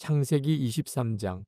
창세기 23장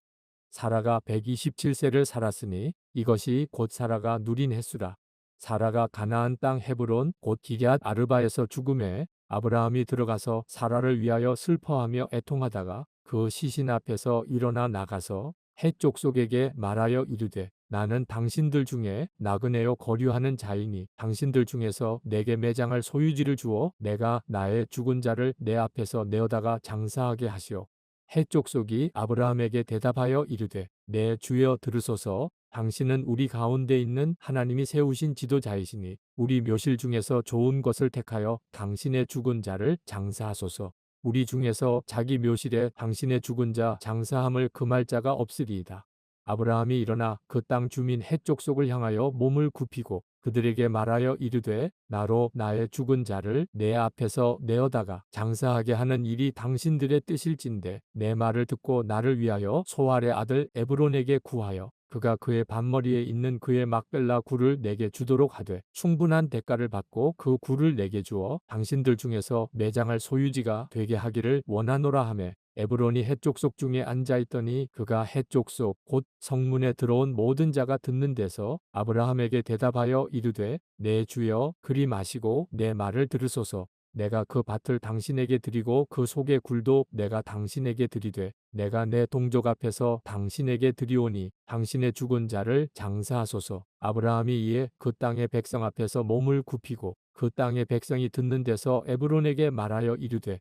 사라가 127세를 살았으니 이것이 곧 사라가 누린 횟수라. 사라가 가나안 땅 헤브론 곧 기럇 아르바에서 죽음에 아브라함이 들어가서 사라를 위하여 슬퍼하며 애통하다가 그 시신 앞에서 일어나 나가서 해 족속에게 말하여 이르되 나는 당신들 중에 나그네요 거류하는 자이니 당신들 중에서 내게 매장할 소유지를 주어 내가 나의 죽은 자를 내 앞에서 내어다가 장사하게 하시오. 해 족속이 아브라함에게 대답하여 이르되 내 주여 들으소서 당신은 우리 가운데 있는 하나님이 세우신 지도자이시니 우리 묘실 중에서 좋은 것을 택하여 당신의 죽은 자를 장사하소서. 우리 중에서 자기 묘실에 당신의 죽은 자 장사함을 금할 자가 없으리이다. 아브라함이 일어나 그 땅 주민 해 족속을 향하여 몸을 굽히고 그들에게 말하여 이르되 나로 나의 죽은 자를 내 앞에서 내어다가 장사하게 하는 일이 당신들의 뜻일진데 내 말을 듣고 나를 위하여 소알의 아들 에브론에게 구하여 그가 그의 반머리에 있는 그의 막벨라 굴을 내게 주도록 하되 충분한 대가를 받고 그 굴을 내게 주어 당신들 중에서 매장할 소유지가 되게 하기를 원하노라 하매 에브론이 해족속 중에 앉아 있더니 그가 해족속 곧 성문에 들어온 모든 자가 듣는 데서 아브라함에게 대답하여 이르되 내 주여 그리 마시고 내 말을 들으소서. 내가 그 밭을 당신에게 드리고 그 속의 굴도 내가 당신에게 드리되 내가 내 동족 앞에서 당신에게 드리오니 당신의 죽은 자를 장사하소서. 아브라함이 이에 그 땅의 백성 앞에서 몸을 굽히고 그 땅의 백성이 듣는 데서 에브론에게 말하여 이르되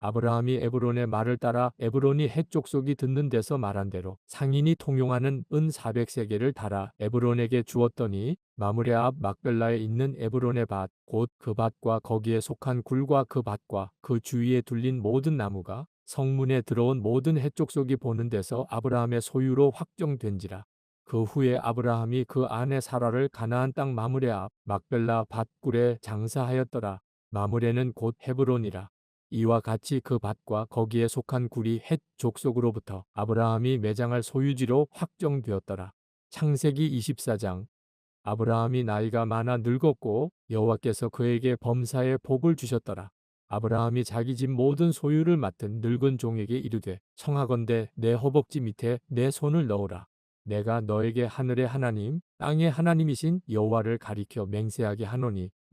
아브라함이 에브론의 말을 따라 에브론이 해족속이 듣는 데서 말한 대로 상인이 통용하는 은 400세겔을 달아 에브론에게 주었더니 마므레 앞 막벨라에 있는 에브론의 밭, 곧 그 밭과 거기에 속한 굴과 그 밭과 그 주위에 둘린 모든 나무가 성문에 들어온 모든 해족속이 보는 데서 아브라함의 소유로 확정된지라. 그 후에 아브라함이 그 아내 사라를 가나안 땅 마므레 앞 막벨라 밭굴에 장사하였더라. 마므레는 곧 헤브론이라. 이와 같이 그 밭과 거기에 속한 굴이 헷 족속으로부터 아브라함이 매장할 소유지로 확정되었더라. 창세기 24장 아브라함이 나이가 많아 늙었고 여호와께서 그에게 범사에 복을 주셨더라. 아브라함이 자기 집 모든 소유를 맡은 늙은 종에게 이르되 청하건대 내 허벅지 밑에 내 손을 넣으라. 내가 너에게 하늘의 하나님, 땅의 하나님이신 여호와를 가리켜 맹세하게 하노니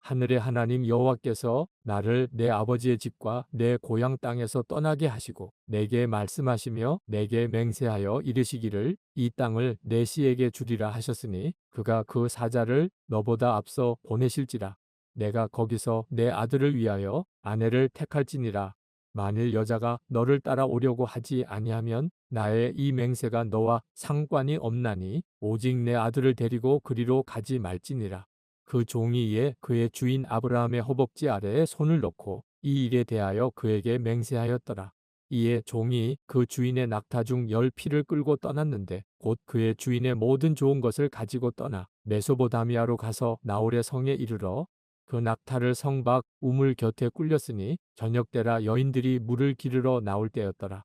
하늘의 하나님 여호와께서 나를 내 아버지의 집과 내 고향 땅에서 떠나게 하시고 내게 말씀하시며 내게 맹세하여 이르시기를 이 땅을 내 씨에게 주리라 하셨으니 그가 그 사자를 너보다 앞서 보내실지라 내가 거기서 내 아들을 위하여 아내를 택할지니라 만일 여자가 너를 따라오려고 하지 아니하면 나의 이 맹세가 너와 상관이 없나니 오직 내 아들을 데리고 그리로 가지 말지니라. 그 종이 이에 그의 주인 아브라함의 허벅지 아래에 손을 넣고 이 일에 대하여 그에게 맹세하였더라. 이에 종이 그 주인의 낙타 중 열 피를 끌고 떠났는데 곧 그의 주인의 모든 좋은 것을 가지고 떠나 메소보다미아로 가서 나홀의 성에 이르러 그 낙타를 성밖 우물 곁에 꿀렸으니 저녁 때라 여인들이 물을 기르러 나올 때였더라.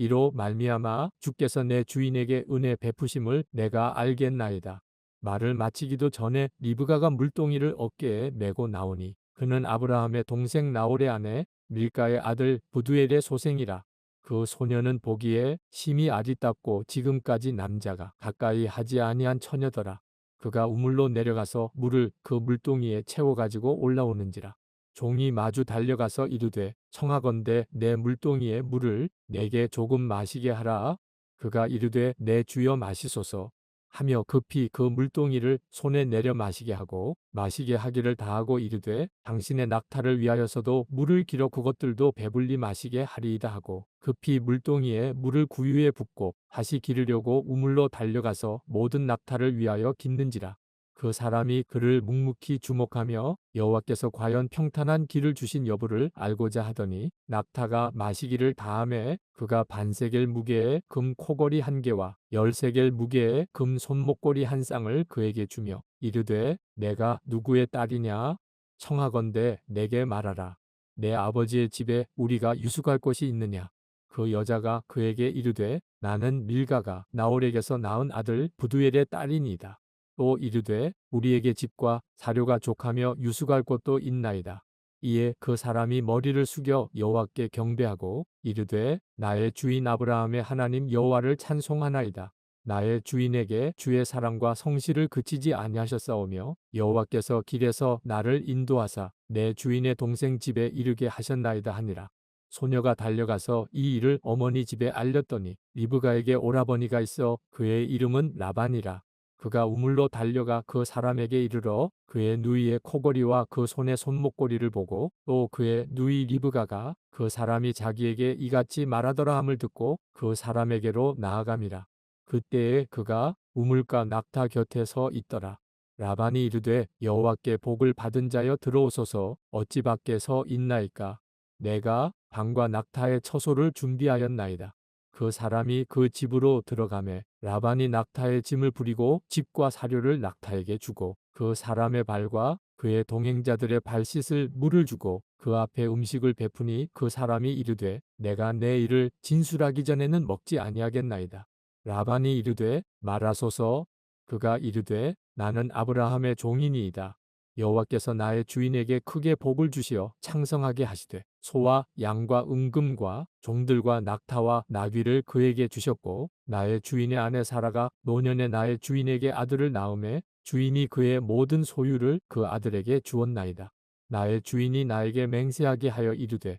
이로 말미암아 주께서 내 주인에게 은혜 베푸심을 내가 알겠나이다 말을 마치기도 전에 리브가가 물동이를 어깨에 메고 나오니 그는 아브라함의 동생 나홀의 아내 밀가의 아들 부두엘의 소생이라. 그 소녀는 보기에 심히 아리답고 지금까지 남자가 가까이 하지 아니한 처녀더라. 그가 우물로 내려가서 물을 그 물동이에 채워 가지고 올라오는지라. 종이 마주 달려가서 이르되 청하건대 내 물동이에 물을 내게 조금 마시게 하라. 그가 이르되 내 주여 마시소서 하며 급히 그 물동이를 손에 내려 마시게 하고 마시게 하기를 다하고 이르되 당신의 낙타를 위하여서도 물을 길어 그것들도 배불리 마시게 하리이다 하고 급히 물동이에 물을 구유에 붓고 다시 기르려고 우물로 달려가서 모든 낙타를 위하여 깃는지라 그 사람이 그를 묵묵히 주목하며 여호와께서 과연 평탄한 길을 주신 여부를 알고자 하더니 낙타가 마시기를 다함에 그가 반세겔 무게의 금 코걸이 한 개와 열세겔 무게의 금 손목걸이 한 쌍을 그에게 주며 이르되 내가 누구의 딸이냐? 청하건대 내게 말하라. 내 아버지의 집에 우리가 유숙할 곳이 있느냐? 그 여자가 그에게 이르되 나는 밀가가 나홀에게서 낳은 아들 부두엘의 딸이니이다. 또 이르되 우리에게 집과 사료가 족하며 유숙할 곳도 있나이다. 이에 그 사람이 머리를 숙여 여호와께 경배하고 이르되 나의 주인 아브라함의 하나님 여호와를 찬송하나이다. 나의 주인에게 주의 사랑과 성실을 그치지 아니하셨사오며 여호와께서 길에서 나를 인도하사 내 주인의 동생 집에 이르게 하셨나이다 하니라. 소녀가 달려가서 이 일을 어머니 집에 알렸더니 리브가에게 오라버니가 있어 그의 이름은 라반이라. 그가 우물로 달려가 그 사람에게 이르러 그의 누이의 코걸이와 그 손의 손목걸이를 보고 또 그의 누이 리브가가 그 사람이 자기에게 이같이 말하더라 함을 듣고 그 사람에게로 나아감이라. 그때에 그가 우물가 낙타 곁에 서 있더라. 라반이 이르되 여호와께 복을 받은 자여 들어오소서 어찌 밖에 서 있나이까 내가 방과 낙타의 처소를 준비하였나이다. 그 사람이 그 집으로 들어가매 라반이 낙타의 짐을 부리고 집과 사료를 낙타에게 주고 그 사람의 발과 그의 동행자들의 발 씻을 물을 주고 그 앞에 음식을 베푸니 그 사람이 이르되 내가 내 일을 진술하기 전에는 먹지 아니하겠나이다. 라반이 이르되 말하소서 그가 이르되 나는 아브라함의 종이니이다. 여호와께서 나의 주인에게 크게 복을 주시어 창성하게 하시되 소와 양과 은금과 종들과 낙타와 나귀를 그에게 주셨고 나의 주인의 아내 사라가 노년에 나의 주인에게 아들을 낳음에 주인이 그의 모든 소유를 그 아들에게 주었나이다. 나의 주인이 나에게 맹세하게 하여 이르되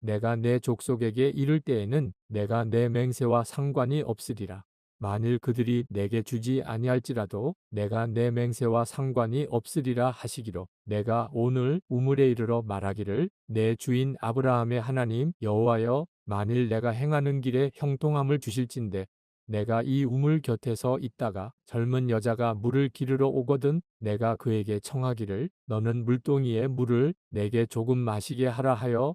내가 내 족속에게 이를 때에는 내가 내 맹세와 상관이 없으리라. 만일 그들이 내게 주지 아니할지라도 내가 내 맹세와 상관이 없으리라 하시기로 내가 오늘 우물에 이르러 말하기를 내 주인 아브라함의 하나님 여호와여 만일 내가 행하는 길에 형통함을 주실진데 내가 이 우물 곁에서 있다가 젊은 여자가 물을 기르러 오거든 내가 그에게 청하기를 너는 물동이에 물을 내게 조금 마시게 하라 하여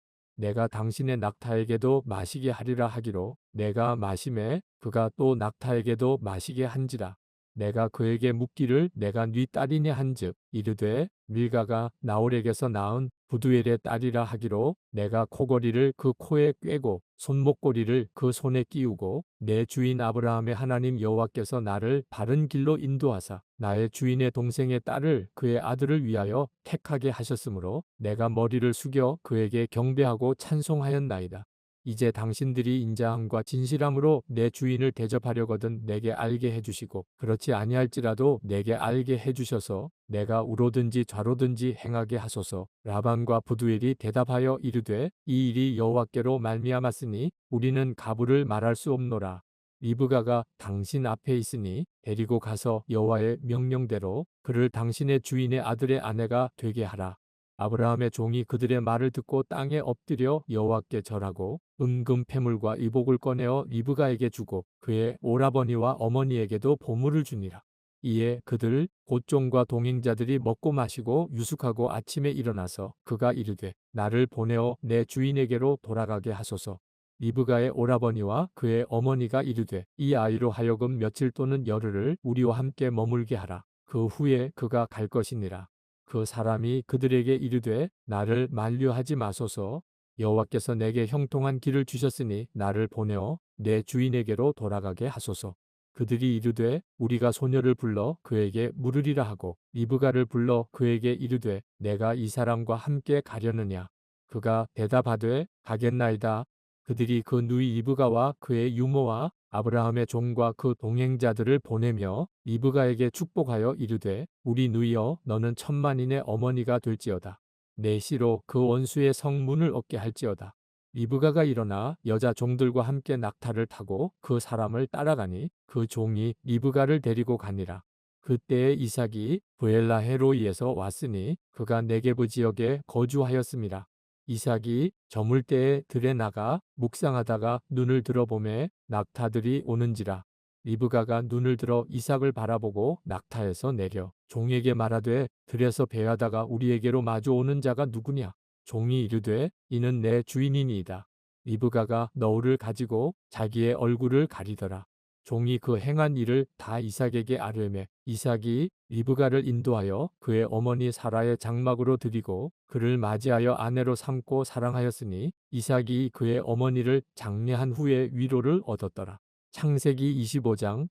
내가 당신의 낙타에게도 마시게 하리라 하기로 내가 마심에 그가 또 낙타에게도 마시게 한지라. 내가 그에게 묻기를 내가 네 딸이냐 한즉 이르되 밀가가 나홀에게서 낳은 부두엘의 딸이라 하기로 내가 코걸이를 그 코에 꿰고 손목걸이를 그 손에 끼우고 내 주인 아브라함의 하나님 여호와께서 나를 바른 길로 인도하사 나의 주인의 동생의 딸을 그의 아들을 위하여 택하게 하셨으므로 내가 머리를 숙여 그에게 경배하고 찬송하였나이다. 이제 당신들이 인자함과 진실함으로 내 주인을 대접하려거든 내게 알게 해주시고 그렇지 아니할지라도 내게 알게 해주셔서 내가 우로든지 좌로든지 행하게 하소서. 라반과 부두엘이 대답하여 이르되 이 일이 여호와께로 말미암았으니 우리는 가부를 말할 수 없노라. 리브가가 당신 앞에 있으니 데리고 가서 여호와의 명령대로 그를 당신의 주인의 아들의 아내가 되게 하라. 아브라함의 종이 그들의 말을 듣고 땅에 엎드려 여호와께 절하고 은금 패물과 의복을 꺼내어 리브가에게 주고 그의 오라버니와 어머니에게도 보물을 주니라. 이에 그들 곧종과 동행자들이 먹고 마시고 유숙하고 아침에 일어나서 그가 이르되 나를 보내어 내 주인에게로 돌아가게 하소서. 리브가의 오라버니와 그의 어머니가 이르되 이 아이로 하여금 며칠 또는 열흘을 우리와 함께 머물게 하라. 그 후에 그가 갈 것이니라. 그 사람이 그들에게 이르되 나를 만류하지 마소서. 여호와께서 내게 형통한 길을 주셨으니 나를 보내어 내 주인에게로 돌아가게 하소서. 그들이 이르되 우리가 소녀를 불러 그에게 물으리라 하고 리브가를 불러 그에게 이르되 내가 이 사람과 함께 가려느냐. 그가 대답하되 가겠나이다 그들이 그 누이 이브가와 그의 유모와 아브라함의 종과 그 동행자들을 보내며 이브가에게 축복하여 이르되 우리 누이여 너는 천만인의 어머니가 될지어다. 내 시로 그 원수의 성문을 얻게 할지어다. 리브가가 일어나 여자 종들과 함께 낙타를 타고 그 사람을 따라가니 그 종이 리브가를 데리고 가니라. 그때에 이삭이 부엘라 헤로이에서 왔으니 그가 네게브 지역에 거주하였습니다. 이삭이 저물 때에 들에 나가 묵상하다가 눈을 들어보매 낙타들이 오는지라. 리브가가 눈을 들어 이삭을 바라보고 낙타에서 내려 종에게 말하되 들에서 배하다가 우리에게로 마주 오는 자가 누구냐? 종이 이르되 이는 내 주인이니이다. 리브가가 너울을 가지고 자기의 얼굴을 가리더라 종이 그 행한 일을 다 이삭에게 아뢰매 이삭이 리브가를 인도하여 그의 어머니 사라의 장막으로 드리고 그를 맞이하여 아내로 삼고 사랑하였으니 이삭이 그의 어머니를 장례한 후에 위로를 얻었더라. 창세기 25장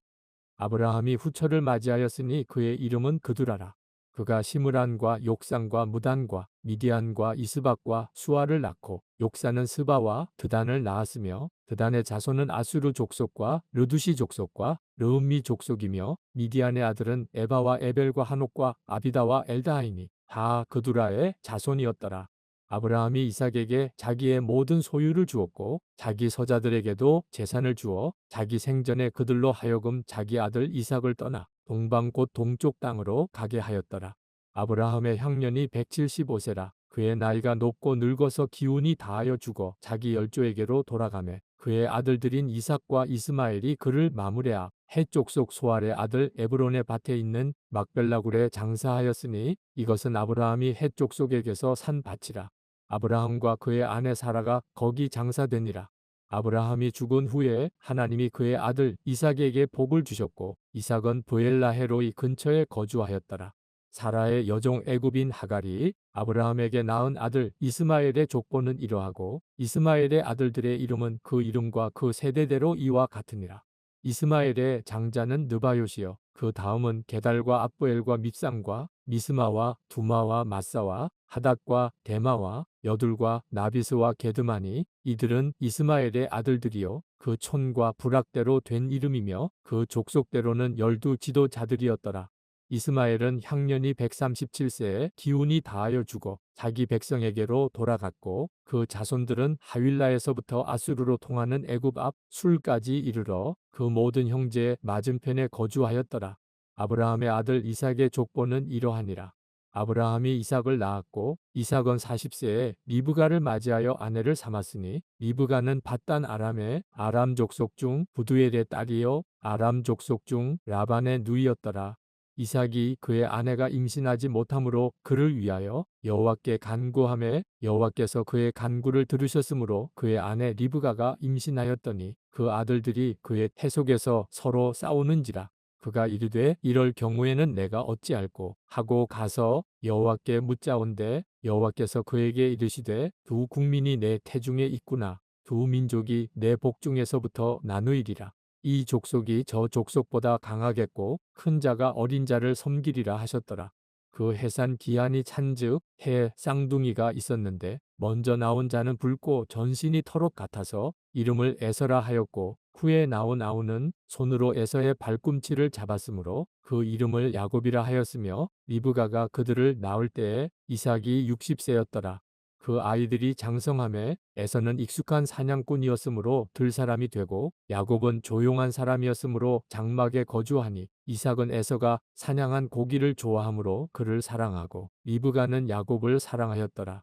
아브라함이 후처를 맞이하였으니 그의 이름은 그두라라. 그가 시므란과 욕산과 무단과 미디안과 이스박과 수아를 낳고 욕산은 스바와 드단을 낳았으며 드단의 자손은 아수르 족속과 르두시 족속과 르음미 족속이며 미디안의 아들은 에바와 에벨과 한옥과 아비다와 엘다하이니 다 그두라의 자손이었더라. 아브라함이 이삭에게 자기의 모든 소유를 주었고 자기 서자들에게도 재산을 주어 자기 생전에 그들로 하여금 자기 아들 이삭을 떠나 동방 곧 동쪽 땅으로 가게 하였더라. 아브라함의 향년이 175세라 그의 나이가 높고 늙어서 기운이 다하여 죽어 자기 열조에게로 돌아가매 그의 아들들인 이삭과 이스마엘이 그를 마무레하 해족속 소알의 아들 에브론의 밭에 있는 막벨라굴에 장사하였으니 이것은 아브라함이 해족속에게서 산 밭이라. 아브라함과 그의 아내 사라가 거기 장사되니라. 아브라함이 죽은 후에 하나님이 그의 아들 이삭에게 복을 주셨고 이삭은 브엘라헤로이 근처에 거주하였더라. 사라의 여종 애굽인 하갈이 아브라함에게 낳은 아들 이스마엘의 족보는 이러하고 이스마엘의 아들들의 이름은 그 이름과 그 세대대로 이와 같으니라. 이스마엘의 장자는 느바요시여 그 다음은 게달과 압부엘과 밉삼과 미스마와 두마와 마사와 하닷과 데마와 여둘과 나비스와 게드마니 이들은 이스마엘의 아들들이요 그 촌과 부락대로 된 이름이며 그 족속대로는 열두 지도자들이었더라. 이스마엘은 향년이 137세에 기운이 다하여 죽어 자기 백성에게로 돌아갔고 그 자손들은 하윌라에서부터 아수르로 통하는 애굽 앞 술까지 이르러 그 모든 형제의 맞은편에 거주하였더라. 아브라함의 아들 이삭의 족보는 이러하니라. 아브라함이 이삭을 낳았고 이삭은 40세에 리브가를 맞이하여 아내를 삼았으니 리브가는 바단 아람의 아람 족속 중 부두엘의 딸이요 아람 족속 중 라반의 누이였더라. 이삭이 그의 아내가 임신하지 못함으로 그를 위하여 여호와께 간구함에 여호와께서 그의 간구를 들으셨으므로 그의 아내 리브가가 임신하였더니 그 아들들이 그의 태속에서 서로 싸우는지라 그가 이르되 이럴 경우에는 내가 어찌할꼬 하고 가서 여호와께 묻자온대 여호와께서 그에게 이르시되 두 국민이 내 태중에 있구나. 두 민족이 내 복중에서부터 나누이리라. 이 족속이 저 족속보다 강하겠고 큰 자가 어린 자를 섬기리라 하셨더라. 그 해산 기한이 찬즉 해 쌍둥이가 있었는데 먼저 나온 자는 붉고 전신이 털옷 같아서 이름을 에서라 하였고 후에 나온 아우는 손으로 에서의 발꿈치를 잡았으므로 그 이름을 야곱이라 하였으며 리브가가 그들을 낳을 때에 이삭이 60세였더라. 그 아이들이 장성함에 에서는 익숙한 사냥꾼이었으므로 들 사람이 되고 야곱은 조용한 사람이었으므로 장막에 거주하니 이삭은 에서가 사냥한 고기를 좋아하므로 그를 사랑하고 리브가는 야곱을 사랑하였더라.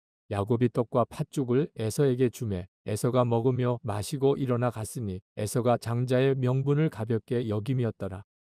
야곱이 떡과 팥죽을 에서에게 주매 에서가 먹으며 마시고 일어나 갔으니 에서가 장자의 명분을 가볍게 여김이었더라.